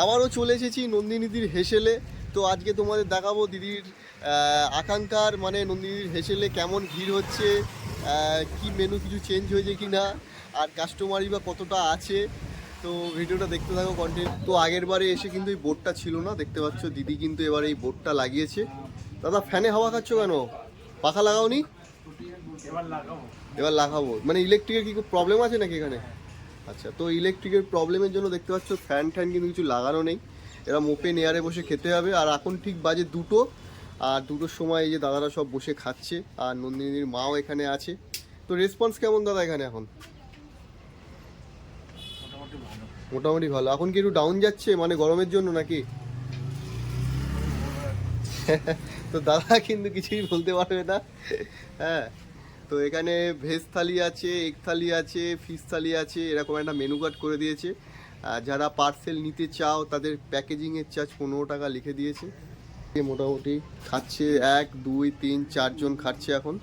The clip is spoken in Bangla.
আবারও চলে এসেছি নন্দিনীদির হেসেলে। তো আজকে তোমাদের দেখাবো দিদির আকাঙ্ক্ষার মানে নন্দিনীদির হেসেলে কেমন ভিড় হচ্ছে কি মেনু কিছু চেঞ্জ হয়েছে কি না আর কাস্টমারই বা কতটা আছে। তো ভিডিওটা দেখতে থাকো কন্টেন্ট তো আগের বারে এসে কিন্তু এই বোর্ডটা ছিল না দেখতে পাচ্ছ দিদি কিন্তু এবার এই বোর্ডটা লাগিয়েছে। দাদা ফ্যানে হাওয়া খাচ্ছ কেন? পাখা লাগাওনি? এবার লাগাবো। মানে ইলেকট্রিকের কি প্রবলেম আছে নাকি এখানে? আচ্ছা তো ইলেকট্রিকের প্রবলেমের জন্য দেখতে পাচ্ছ ফ্যান ট্যান কিন্তু কিছু লাগানো নেই। এরা ওপেন এয়ারে বসে খেতে হবে। আর এখন ঠিক বাজে দুটো। আর দুটোর সময় এই যে দাদারা সব বসে খাচ্ছে। আর নন্দিনীর মাও এখানে আছে। তো রেসপন্স কেমন দাদা এখানে এখন? মোটামুটি ভালো। এখন কি একটু ডাউন যাচ্ছে? মানে গরমের জন্য নাকি? তো দাদা কিন্তু কিছুই বলতে পারবে না। হ্যাঁ। তো এখানে ভেজ থালি আছে এগ থালি আছে ফিশ থালি আছে, এরকম একটা মেনু কার্ড করে দিয়েছে। যারা পার্সেল নিতে চাও, তাদের প্যাকেজিংয়ের চার্জ পনেরো টাকা লিখে দিয়েছে। মোটামুটি খাচ্ছে এক, দুই, তিন, চারজন খাচ্ছে এখন।